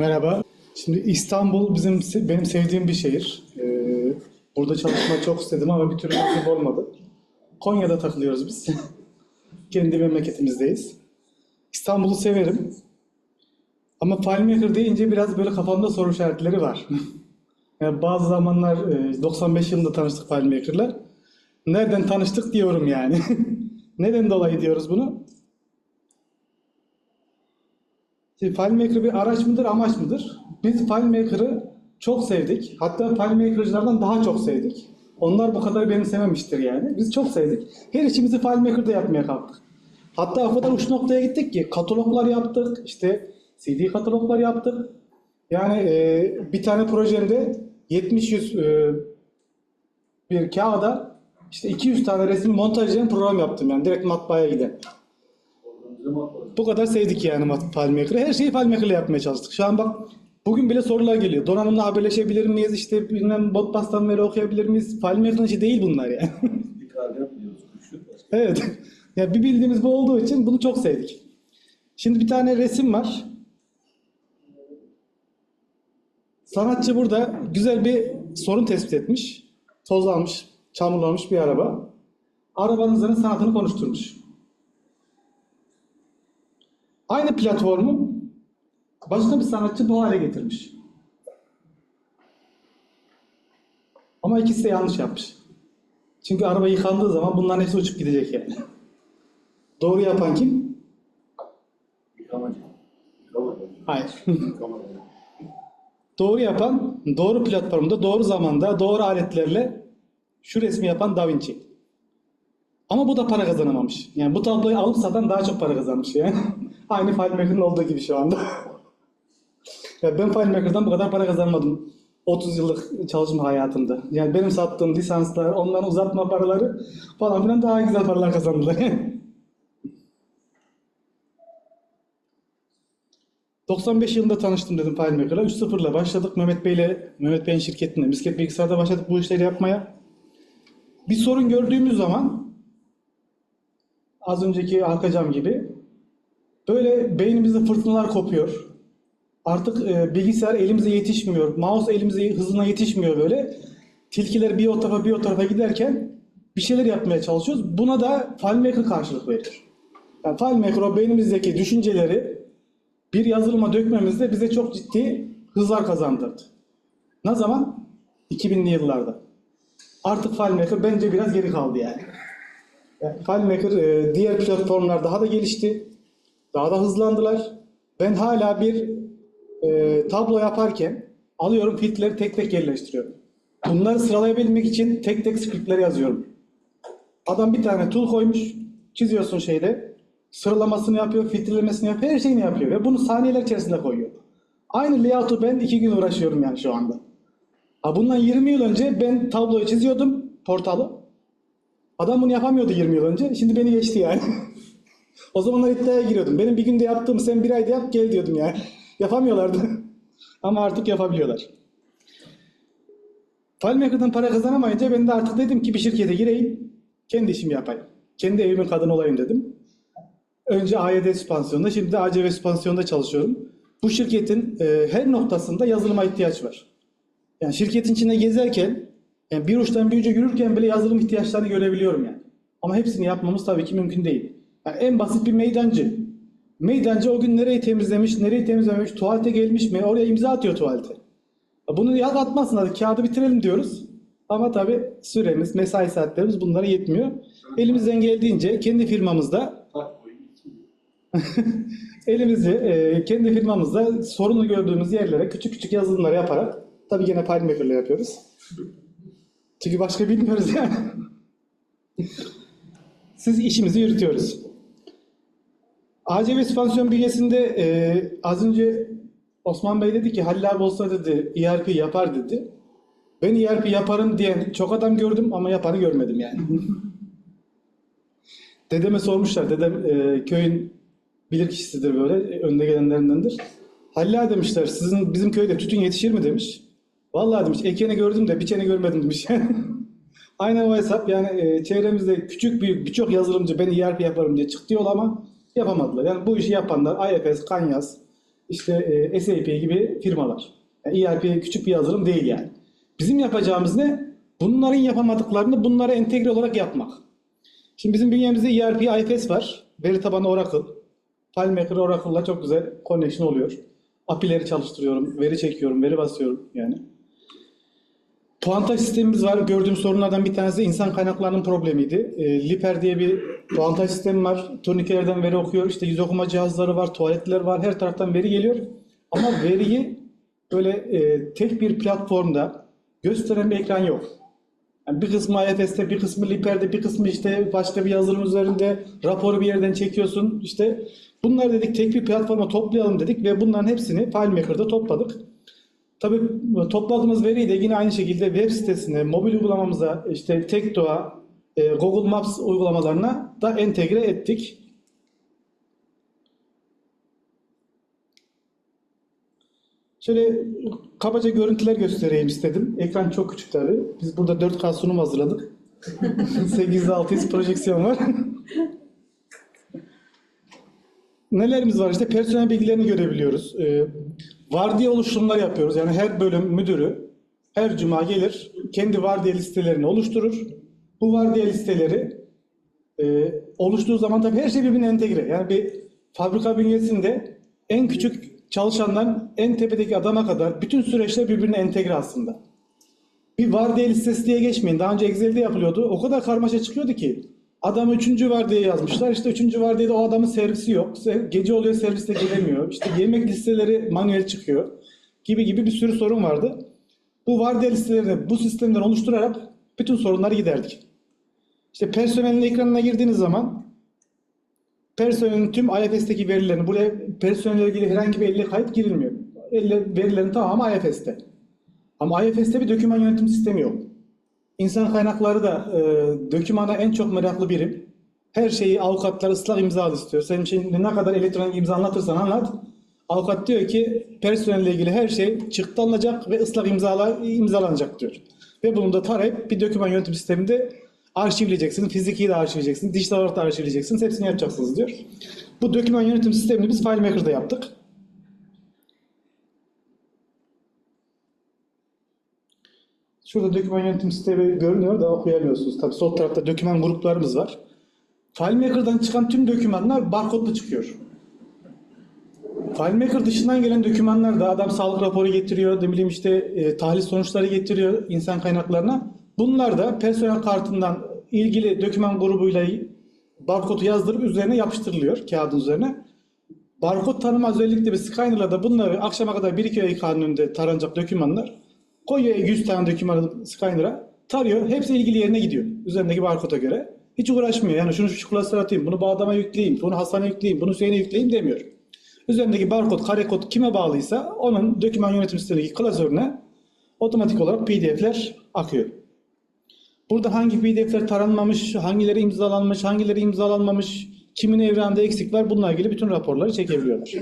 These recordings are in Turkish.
Merhaba. Şimdi İstanbul bizim benim sevdiğim bir şehir. Ee, burada çalışmak çok istedim ama bir türlü nasip olmadı. Konya'da takılıyoruz biz. Kendi memleketimizdeyiz. İstanbul'u severim. Ama FileMaker deyince biraz böyle kafamda soru işaretleri var. yani bazı zamanlar e, 95 yılında tanıştık FileMaker'la. Nereden tanıştık diyorum yani. Neden dolayı diyoruz bunu? Şimdi FileMaker bir araç mıdır, amaç mıdır? Biz FileMaker'ı çok sevdik. Hatta FileMaker'cılardan daha çok sevdik. Onlar bu kadar benimsememiştir yani. Biz çok sevdik. Her işimizi FileMaker'da yapmaya kalktık. Hatta o kadar uç noktaya gittik ki kataloglar yaptık, işte CD kataloglar yaptık. Yani e, bir tane projemde 70-100 e, bir kağıda işte 200 tane resim montajlayan program yaptım yani direkt matbaaya giden. Bu kadar sevdik yani FileMaker'ı. Her şeyi FileMaker'la yapmaya çalıştık. Şu an bak bugün bile sorular geliyor. Donanımla haberleşebilir miyiz? İşte bilmem Botbas'tan veri okuyabilir miyiz? FileMaker'ın işi değil bunlar yani. Evet. Ya bir bildiğimiz bu olduğu için bunu çok sevdik. Şimdi bir tane resim var. Sanatçı burada güzel bir sorun tespit etmiş. Tozlanmış, çamurlanmış bir araba. Arabanın üzerine sanatını konuşturmuş. Aynı platformu başka bir sanatçı bu hale getirmiş. Ama ikisi de yanlış yapmış. Çünkü araba yıkandığı zaman bunların hepsi uçup gidecek yani. Doğru yapan kim? Yıkamacı. Hayır. Doğru yapan, doğru platformda, doğru zamanda, doğru aletlerle şu resmi yapan Da Vinci. Ama bu da para kazanamamış. Yani bu tabloyu alıp satan daha çok para kazanmış yani. Aynı FileMaker'ın olduğu gibi şu anda. ya ben FileMaker'dan bu kadar para kazanmadım. 30 yıllık çalışma hayatımda. Yani benim sattığım lisanslar, onların uzatma paraları falan filan daha güzel paralar kazandılar. 95 yılında tanıştım dedim FileMaker'la. 3.0'la başladık Mehmet Bey'le, Mehmet Bey'in şirketinde, Misket Bilgisayar'da başladık bu işleri yapmaya. Bir sorun gördüğümüz zaman az önceki arka cam gibi böyle beynimizde fırtınalar kopuyor. Artık e, bilgisayar elimize yetişmiyor. Mouse elimize hızına yetişmiyor böyle. Tilkiler bir o tarafa bir o tarafa giderken bir şeyler yapmaya çalışıyoruz. Buna da FileMaker karşılık veriyor. Yani FileMaker o beynimizdeki düşünceleri bir yazılıma dökmemizde bize çok ciddi hızlar kazandırdı. Ne zaman? 2000'li yıllarda. Artık FileMaker bence biraz geri kaldı yani. yani FileMaker e, diğer platformlar daha da gelişti. Daha da hızlandılar. Ben hala bir e, tablo yaparken alıyorum filtreleri tek tek yerleştiriyorum. Bunları sıralayabilmek için tek tek scriptler yazıyorum. Adam bir tane tool koymuş, çiziyorsun şeyde, sıralamasını yapıyor, filtrelemesini yapıyor, her şeyini yapıyor ve bunu saniyeler içerisinde koyuyor. Aynı layout'u ben iki gün uğraşıyorum yani şu anda. Ha bundan 20 yıl önce ben tabloyu çiziyordum, portalı. Adam bunu yapamıyordu 20 yıl önce, şimdi beni geçti yani. o zamanlar iddiaya giriyordum. Benim bir günde yaptığım sen bir ayda yap gel diyordum yani. Yapamıyorlardı. Ama artık yapabiliyorlar. FileMaker'dan para kazanamayınca ben de artık dedim ki bir şirkete gireyim, kendi işimi yapayım. Kendi evimin kadını olayım dedim. Önce AYD süspansiyonda, şimdi de ACV süspansiyonda çalışıyorum. Bu şirketin e, her noktasında yazılıma ihtiyaç var. Yani şirketin içinde gezerken, yani bir uçtan bir uca yürürken bile yazılım ihtiyaçlarını görebiliyorum yani. Ama hepsini yapmamız tabii ki mümkün değil. Yani en basit bir meydancı. Meydancı o gün nereyi temizlemiş, nereyi temizlememiş, tuvalete gelmiş mi, oraya imza atıyor tuvalete. Bunu yaz atmazsın hadi kağıdı bitirelim diyoruz. Ama tabii süremiz, mesai saatlerimiz bunlara yetmiyor. Elimizden geldiğince kendi firmamızda elimizi e, kendi firmamızda sorunu gördüğümüz yerlere küçük küçük yazılımlar yaparak tabii gene FileMaker'la yapıyoruz. Çünkü başka bilmiyoruz yani. Siz işimizi yürütüyoruz. ACV süspansiyon bünyesinde e, az önce Osman Bey dedi ki Halil abi olsa dedi ERP yapar dedi. Ben ERP yaparım diyen çok adam gördüm ama yapanı görmedim yani. Dedeme sormuşlar. Dedem e, köyün bilir kişisidir böyle. Önde gelenlerindendir. Halil demişler sizin bizim köyde tütün yetişir mi demiş. Vallahi demiş ekeni gördüm de biçeni görmedim demiş. Aynen o hesap yani e, çevremizde küçük büyük birçok yazılımcı ben ERP yaparım diye çıktı yol ama yapamadılar. Yani bu işi yapanlar IFS, Kanyas, işte e, SAP gibi firmalar. Yani ERP küçük bir yazılım değil yani. Bizim yapacağımız ne? Bunların yapamadıklarını bunlara entegre olarak yapmak. Şimdi bizim bünyemizde ERP, IFS var. Veri tabanı Oracle. FileMaker Oracle'la çok güzel connection oluyor. API'leri çalıştırıyorum, veri çekiyorum, veri basıyorum yani. Puantaj sistemimiz var. Gördüğüm sorunlardan bir tanesi insan kaynaklarının problemiydi. E, Liper diye bir puantaj sistemi var. Turnikelerden veri okuyor. İşte yüz okuma cihazları var, tuvaletler var. Her taraftan veri geliyor. Ama veriyi böyle e, tek bir platformda gösteren bir ekran yok. Yani bir kısmı IFS'te, bir kısmı Liper'de, bir kısmı işte başka bir yazılım üzerinde raporu bir yerden çekiyorsun. İşte bunları dedik tek bir platforma toplayalım dedik ve bunların hepsini FileMaker'da topladık. Tabii topladığımız veriyi de yine aynı şekilde web sitesine, mobil uygulamamıza, işte Tekdo'a, e, Google Maps uygulamalarına da entegre ettik. Şöyle kabaca görüntüler göstereyim istedim. Ekran çok küçük tabii. Biz burada 4K sunum hazırladık. 8600 projeksiyon var. Nelerimiz var işte personel bilgilerini görebiliyoruz. Ee, vardiya oluşturumlar yapıyoruz. Yani her bölüm müdürü her cuma gelir kendi vardiya listelerini oluşturur. Bu vardiya listeleri e, oluştuğu zaman tabii her şey birbirine entegre. Yani bir fabrika bünyesinde en küçük çalışandan en tepedeki adama kadar bütün süreçler birbirine entegre aslında. Bir vardiya listesi diye geçmeyin. Daha önce Excel'de yapılıyordu. O kadar karmaşa çıkıyordu ki. Adam üçüncü vardiya yazmışlar. İşte üçüncü vardiyada o adamın servisi yok. Gece oluyor serviste gelemiyor. İşte yemek listeleri manuel çıkıyor. Gibi gibi bir sürü sorun vardı. Bu vardiya listelerini bu sistemden oluşturarak bütün sorunları giderdik. İşte personelin ekranına girdiğiniz zaman personelin tüm IFS'teki verilerini buraya personelle ilgili herhangi bir elle kayıt girilmiyor. Elle, verilerin tamamı IFS'te. Ama IFS'te bir doküman yönetim sistemi yok. İnsan kaynakları da e, dokümana en çok meraklı birim. Her şeyi avukatlar ıslak imza istiyor. Senin şimdi ne kadar elektronik imza anlatırsan anlat. Avukat diyor ki personelle ilgili her şey çıktı alınacak ve ıslak imzalar imzalanacak diyor. Ve bunu da talep bir doküman yönetim sisteminde arşivleyeceksin. Fiziki de arşivleyeceksin. Dijital olarak da arşivleyeceksiniz. Hepsini yapacaksınız diyor. Bu doküman yönetim sistemini biz FileMaker'da yaptık. Şurada doküman yönetim sistemi görünüyor da okuyamıyorsunuz. Tabii sol tarafta doküman gruplarımız var. FileMaker'dan çıkan tüm dokümanlar barkodlu çıkıyor. FileMaker dışından gelen dokümanlar da adam sağlık raporu getiriyor, ne bileyim işte e, tahlil sonuçları getiriyor insan kaynaklarına. Bunlar da personel kartından ilgili doküman grubuyla barkodu yazdırıp üzerine yapıştırılıyor kağıdın üzerine. Barkod tanıma özellikle bir scanner'la da bunları akşama kadar 1-2 ay kanununda taranacak dokümanlar koyuyor 100 tane dokümanı scanner'a tarıyor. Hepsi ilgili yerine gidiyor. Üzerindeki barkoda göre. Hiç uğraşmıyor. Yani şunu şu klasöre atayım, bunu bağdama yükleyeyim, bunu Hasan'a yükleyeyim, bunu Hüseyin'e yükleyeyim demiyor. Üzerindeki barkod, kare kod kime bağlıysa onun doküman yönetim sistemindeki klasörüne otomatik olarak PDF'ler akıyor. Burada hangi PDF'ler taranmamış, hangileri imzalanmış, hangileri imzalanmamış, kimin evranda eksik var bununla ilgili bütün raporları çekebiliyorlar.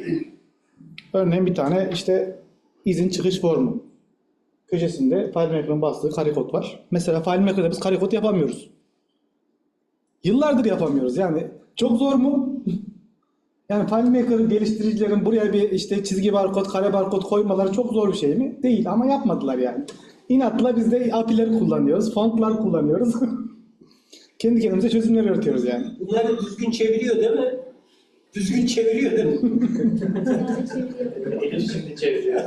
Örneğin bir tane işte izin çıkış formu. Köşesinde FileMaker'ın bastığı kare kod var. Mesela FileMaker'da biz kare kod yapamıyoruz. Yıllardır yapamıyoruz. Yani çok zor mu? Yani FileMaker geliştiricilerin buraya bir işte çizgi barkod, kare barkod koymaları çok zor bir şey mi? Değil ama yapmadılar yani. İnatla biz de API'leri kullanıyoruz, fontlar kullanıyoruz. Kendi kendimize çözümler üretiyoruz yani. Bunları düzgün çeviriyor değil mi? Düzgün çeviriyor değil mi? Elif şimdi çeviriyor.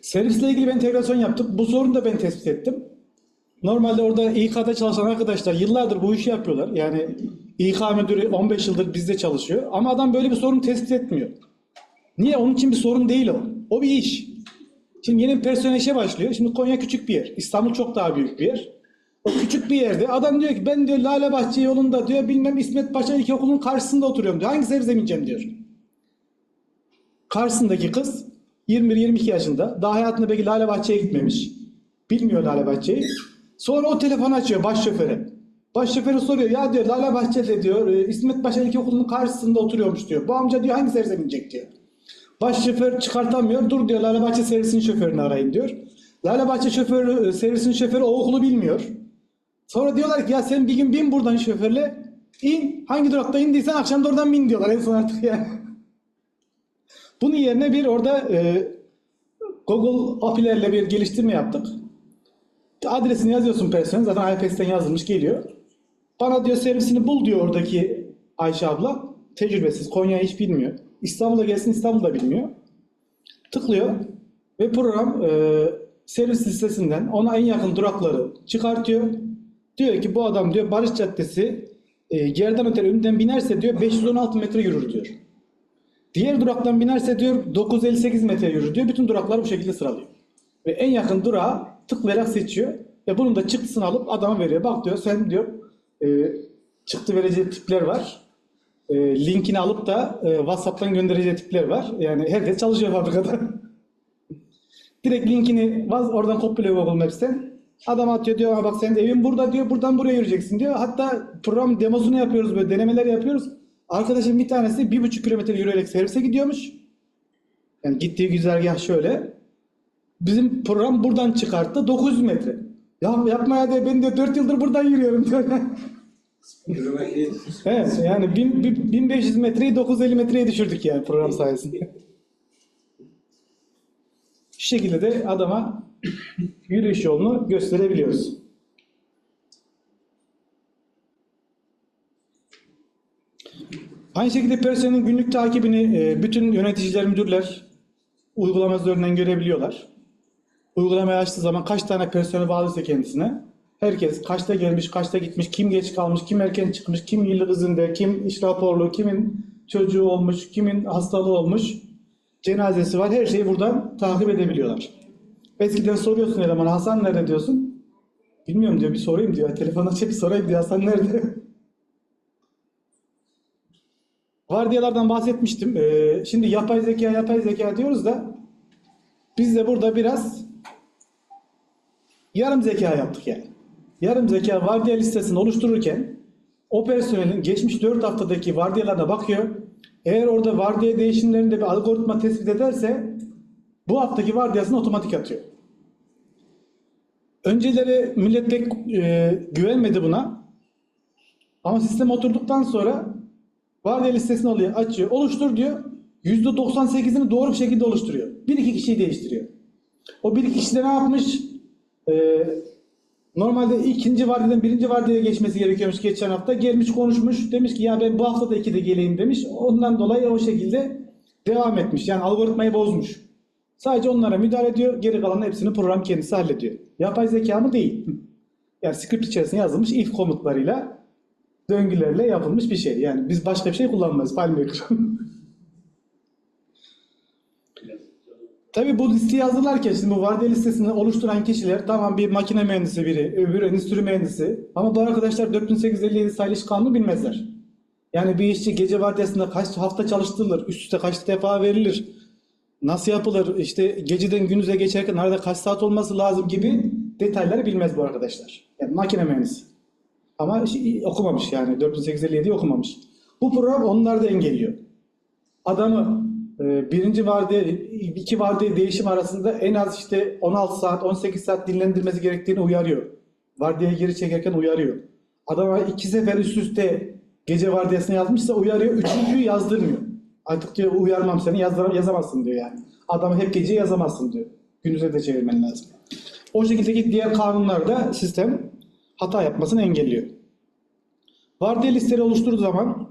Servisle ilgili bir entegrasyon yaptık. Bu sorunu da ben tespit ettim. Normalde orada İK'da çalışan arkadaşlar yıllardır bu işi yapıyorlar. Yani İK müdürü 15 yıldır bizde çalışıyor. Ama adam böyle bir sorun tespit etmiyor. Niye? Onun için bir sorun değil o. O bir iş. Şimdi yeni bir personel işe başlıyor. Şimdi Konya küçük bir yer. İstanbul çok daha büyük bir yer. O küçük bir yerde adam diyor ki ben diyor Lalebahçe yolunda diyor bilmem İsmet Paşa İlkokulu'nun karşısında oturuyorum diyor. Hangi servise bineceğim diyor. Karşısındaki kız 21-22 yaşında. Daha hayatında belki Lale Bahçe'ye gitmemiş. Bilmiyor Lale Bahçe'yi. Sonra o telefonu açıyor baş şoföre. Baş şoförü soruyor ya diyor Lale Bahçe'de diyor e, İsmet Paşa İlkokulu'nun karşısında oturuyormuş diyor. Bu amca diyor hangi servise binecek diyor. Baş şoför çıkartamıyor. Dur diyor Lale Bahçe servisinin şoförünü arayın diyor. Lalebahçe şoförü, e, servisinin şoförü o okulu bilmiyor. Sonra diyorlar ki ya sen bir gün bin buradan şoförle. in hangi durakta indiysen akşam da oradan bin diyorlar en son artık yani. Bunun yerine bir orada e, Google API'lerle bir geliştirme yaptık. Adresini yazıyorsun personel zaten iPads'ten yazılmış geliyor. Bana diyor servisini bul diyor oradaki Ayşe abla. Tecrübesiz Konya'yı hiç bilmiyor. İstanbul'a gelsin İstanbul'da bilmiyor. Tıklıyor ve program e, servis listesinden ona en yakın durakları çıkartıyor. Diyor ki bu adam diyor Barış Caddesi e, yerden öteri önden binerse diyor 516 metre yürür diyor. Diğer duraktan binerse diyor 958 metre yürür diyor. Bütün durakları bu şekilde sıralıyor. Ve en yakın durağı tıklayarak seçiyor. Ve bunun da çıktısını alıp adama veriyor. Bak diyor sen diyor e, çıktı vereceği tipler var. E, linkini alıp da e, WhatsApp'tan göndereceği tipler var. Yani herkes çalışıyor fabrikada. Direkt linkini oradan kopyalıyor Google Maps'ten. Adam atıyor diyor "Ha bak senin evin burada diyor. Buradan buraya yürüyeceksin diyor. Hatta program demosunu yapıyoruz böyle denemeler yapıyoruz. Arkadaşım bir tanesi bir buçuk kilometre yürüyerek servise gidiyormuş. Yani gittiği güzergah şöyle. Bizim program buradan çıkarttı 900 metre. Ya yapma ya diyor ben de 4 yıldır buradan yürüyorum diyor. Evet yani 1000 1500 metreyi 950 metreye düşürdük yani program sayesinde. Şu şekilde de adama yürüyüş yolunu gösterebiliyoruz. Aynı şekilde personelin günlük takibini e, bütün yöneticiler, müdürler uygulama üzerinden görebiliyorlar. Uygulamayı açtığı zaman kaç tane personel bağlıysa kendisine herkes kaçta gelmiş, kaçta gitmiş, kim geç kalmış, kim erken çıkmış, kim yıllık izinde, kim iş raporlu, kimin çocuğu olmuş, kimin hastalığı olmuş, cenazesi var. Her şeyi buradan takip edebiliyorlar. Eskiden soruyorsun elemana Hasan nerede diyorsun. Bilmiyorum diyor bir sorayım diyor. Telefonu açıp sorayım diyor Hasan nerede? Vardiyalardan bahsetmiştim. Ee, şimdi yapay zeka yapay zeka diyoruz da biz de burada biraz yarım zeka yaptık yani. Yarım zeka vardiya listesini oluştururken o personelin geçmiş 4 haftadaki vardiyalarına bakıyor. Eğer orada vardiya değişimlerinde bir algoritma tespit ederse bu haftaki vardiyasını otomatik atıyor. Önceleri millet pek e, güvenmedi buna. Ama sistem oturduktan sonra vardiya listesini alıyor, açıyor, oluştur diyor. %98'ini doğru bir şekilde oluşturuyor. Bir iki kişiyi değiştiriyor. O bir iki kişi de ne yapmış? Ee, normalde ikinci vardiyeden birinci vardiyaya geçmesi gerekiyormuş geçen hafta. Gelmiş konuşmuş. Demiş ki ya ben bu hafta da ikide geleyim demiş. Ondan dolayı o şekilde devam etmiş. Yani algoritmayı bozmuş. Sadece onlara müdahale ediyor. Geri kalan hepsini program kendisi hallediyor. Yapay zeka mı? Değil. Yani script içerisinde yazılmış if komutlarıyla döngülerle yapılmış bir şey. Yani biz başka bir şey kullanmayız. FileMaker. Tabii bu listeyi hazırlarken şimdi bu vardiya listesini oluşturan kişiler tamam bir makine mühendisi biri, öbürü endüstri mühendisi ama bu arkadaşlar 4857 sayılı iş kanunu bilmezler. Yani bir işçi gece vardiyasında kaç hafta çalıştırılır, üst üste kaç defa verilir, nasıl yapılır, işte geceden gündüze geçerken arada kaç saat olması lazım gibi detayları bilmez bu arkadaşlar. Yani makine mühendisi. Ama şey- okumamış yani 4857'yi okumamış. Bu program onları da engelliyor. Adamı birinci vardiya, iki vardiya değişim arasında en az işte 16 saat, 18 saat dinlendirmesi gerektiğini uyarıyor. Vardiyaya geri çekerken uyarıyor. Adama iki sefer üst üste gece vardiyasını yazmışsa uyarıyor. Üçüncüyü yazdırmıyor. Artık diyor uyarmam seni yazdıram yazamazsın diyor yani. Adamı hep gece yazamazsın diyor. Gündüze de çevirmen lazım. O şekildeki diğer kanunlarda sistem hata yapmasını engelliyor. Vardiya listeleri oluşturduğu zaman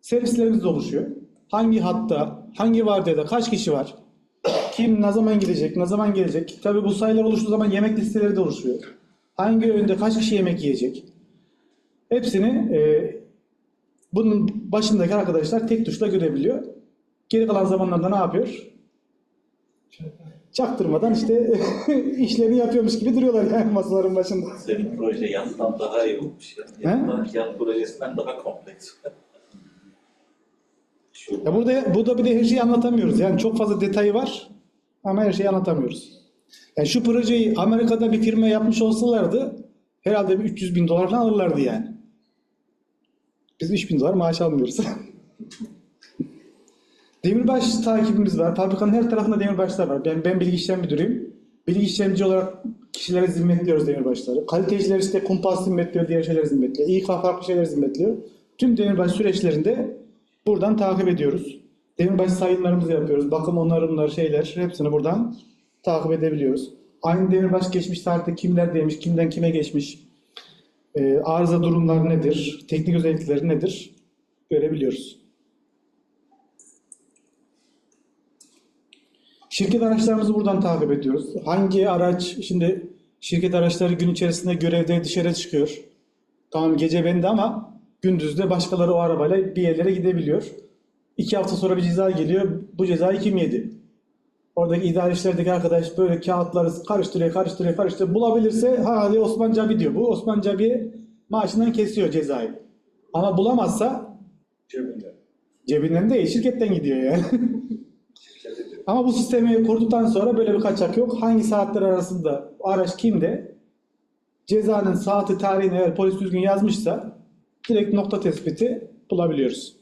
servislerimiz de oluşuyor. Hangi hatta, hangi vardiyada kaç kişi var? Kim ne zaman gidecek, ne zaman gelecek? Tabii bu sayılar oluştuğu zaman yemek listeleri de oluşuyor. Hangi öğünde kaç kişi yemek yiyecek? Hepsini e, bunun başındaki arkadaşlar tek tuşla görebiliyor. Geri kalan zamanlarda ne yapıyor? Çaktırmadan işte işlerini yapıyormuş gibi duruyorlar yani masaların başında. Senin proje yandan daha iyi olmuş ya. Yan, yan projesinden daha kompleks. Ya burada burada bir de her şeyi anlatamıyoruz. Yani çok fazla detayı var ama her şeyi anlatamıyoruz. Yani şu projeyi Amerika'da bir firma yapmış olsalardı herhalde bir 300 bin dolar falan alırlardı yani. Biz 3 bin dolar maaş almıyoruz. Demirbaş takibimiz var. Fabrikanın her tarafında demirbaşlar var. Ben, ben bilgi işlem müdürüyüm. Bilgi işlemci olarak kişilere zimmetliyoruz demirbaşları. Kaliteciler işte kumpas zimmetliyor, diğer şeyleri zimmetliyor. İK farklı şeyleri zimmetliyor. Tüm demirbaş süreçlerinde buradan takip ediyoruz. Demirbaş sayımlarımızı yapıyoruz. Bakım onarımlar, şeyler hepsini buradan takip edebiliyoruz. Aynı demirbaş geçmiş tarihte kimler demiş, kimden kime geçmiş, e, arıza durumları nedir, teknik özellikleri nedir görebiliyoruz. Şirket araçlarımızı buradan takip ediyoruz. Hangi araç, şimdi şirket araçları gün içerisinde görevde dışarı çıkıyor. Tamam gece bende ama gündüz de başkaları o arabayla bir yerlere gidebiliyor. İki hafta sonra bir ceza geliyor. Bu cezayı kim yedi? Oradaki idare işlerdeki arkadaş böyle kağıtları karıştırıyor, karıştırıyor, karıştırıyor. Bulabilirse ha hadi Osman Cabi diyor. Bu Osman Cabi maaşından kesiyor cezayı. Ama bulamazsa Cebinde. cebinden değil şirketten gidiyor yani. Ama bu sistemi kurduktan sonra böyle bir kaçak yok. Hangi saatler arasında araç kimde? Cezanın saati tarihini eğer polis düzgün yazmışsa direkt nokta tespiti bulabiliyoruz.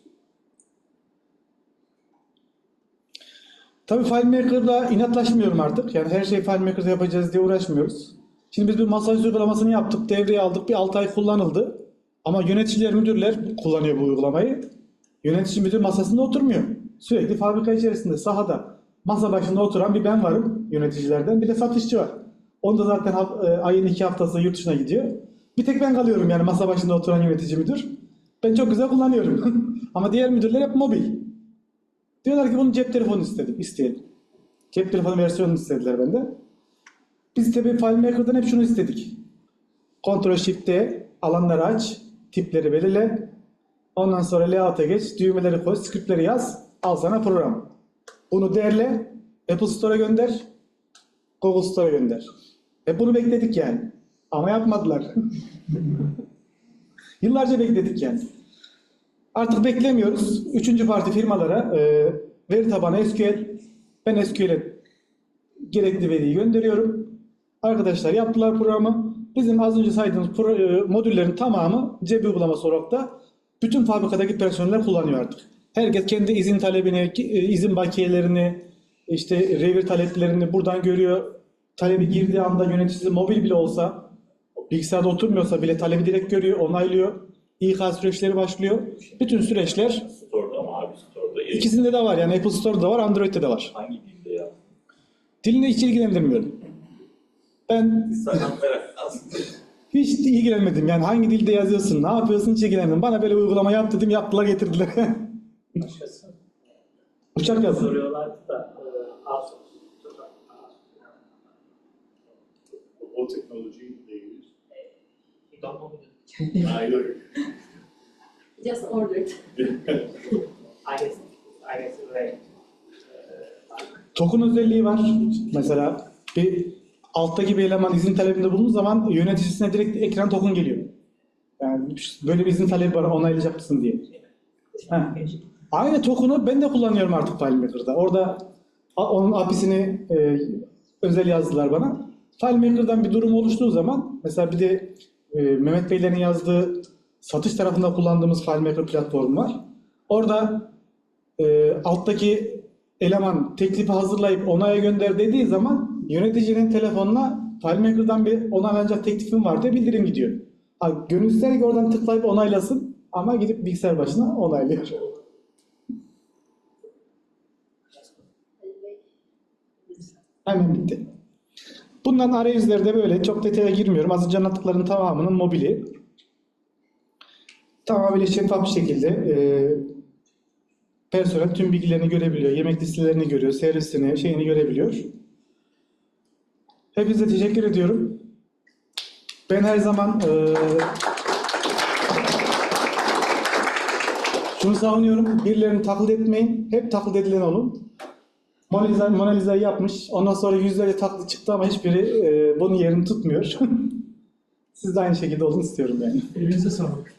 Tabii FileMaker'la inatlaşmıyorum artık. Yani her şeyi FileMaker'da yapacağız diye uğraşmıyoruz. Şimdi biz bir masaj uygulamasını yaptık, devreye aldık. Bir 6 ay kullanıldı. Ama yöneticiler, müdürler kullanıyor bu uygulamayı. Yönetici müdür masasında oturmuyor. Sürekli fabrika içerisinde, sahada. Masa başında oturan bir ben varım yöneticilerden. Bir de satışçı var. Onda zaten e, ayın iki haftası yurt dışına gidiyor. Bir tek ben kalıyorum yani masa başında oturan yönetici müdür. Ben çok güzel kullanıyorum. Ama diğer müdürler hep mobil. Diyorlar ki bunu cep telefonu istedim, isteyelim. Cep telefonu versiyonunu istediler benden. Biz tabii FileMaker'dan hep şunu istedik. Ctrl Shift'te alanları aç, tipleri belirle. Ondan sonra layout'a geç, düğmeleri koy, scriptleri yaz. Al sana program. Bunu derle, Apple Store'a gönder, Google Store'a gönder. Hep bunu bekledik yani. Ama yapmadılar. Yıllarca bekledik yani. Artık beklemiyoruz. Üçüncü parti firmalara e, veri tabanı SQL, ben SQL'e gerekli veriyi gönderiyorum. Arkadaşlar yaptılar programı. Bizim az önce saydığımız pro- e, modüllerin tamamı cep uygulaması olarak da bütün fabrikadaki personeller kullanıyor artık. Herkes kendi izin talebini, e, izin bakiyelerini, işte revir taleplerini buradan görüyor. Talebi girdiği anda yöneticisi mobil bile olsa, bilgisayarda oturmuyorsa bile talebi direkt görüyor, onaylıyor. İK süreçleri başlıyor. Bütün süreçler Store'da ama abi Store'da. ikisinde de var. Yani Apple Store'da var, Android'de de var. Hangi dilde ya? Diline hiç ilgilendirmiyorum. Ben İnsanlar merak aslında. hiç ilgilenmedim. Yani hangi dilde yazıyorsun, ne yapıyorsun hiç ilgilenmedim. Bana böyle uygulama yap dedim, yaptılar getirdiler. Başkası Uçak yazdım. soruyorlardı da e, az O teknolojiyi don't know me. I know. Just order it. I guess, I guess, right. Token özelliği var. Mesela bir alttaki bir eleman izin talebinde bulunduğu zaman yöneticisine direkt ekran token geliyor. Yani böyle bir izin talebi var onaylayacak mısın diye. Ha. Aynı token'ı ben de kullanıyorum artık FileMaker'da. Orada onun API'sini e, özel yazdılar bana. FileMaker'dan bir durum oluştuğu zaman mesela bir de e, Mehmet Beylerin yazdığı satış tarafında kullandığımız FileMaker platformu var. Orada e, alttaki eleman teklifi hazırlayıp onaya gönder dediği zaman yöneticinin telefonuna FileMaker'dan bir onaylanacak teklifim var diye bildirim gidiyor. Ha, gönül ister oradan tıklayıp onaylasın ama gidip bilgisayar başına onaylıyor. Hemen bitti. Bundan arayüzleri de böyle çok detaya girmiyorum. Önce anlattıklarının tamamının mobili. Tamamıyla şeffaf bir şekilde e, personel tüm bilgilerini görebiliyor. Yemek listelerini görüyor, servisini, şeyini görebiliyor. Hepinize teşekkür ediyorum. Ben her zaman e, şunu savunuyorum. Birilerini taklit etmeyin. Hep taklit edilen olun. Mona Lisa, Mona Lisa'yı yapmış. Ondan sonra yüzlerce taklit çıktı ama hiçbiri e, bunun yerini tutmuyor. Siz de aynı şekilde olun istiyorum yani. Elinize sağlık.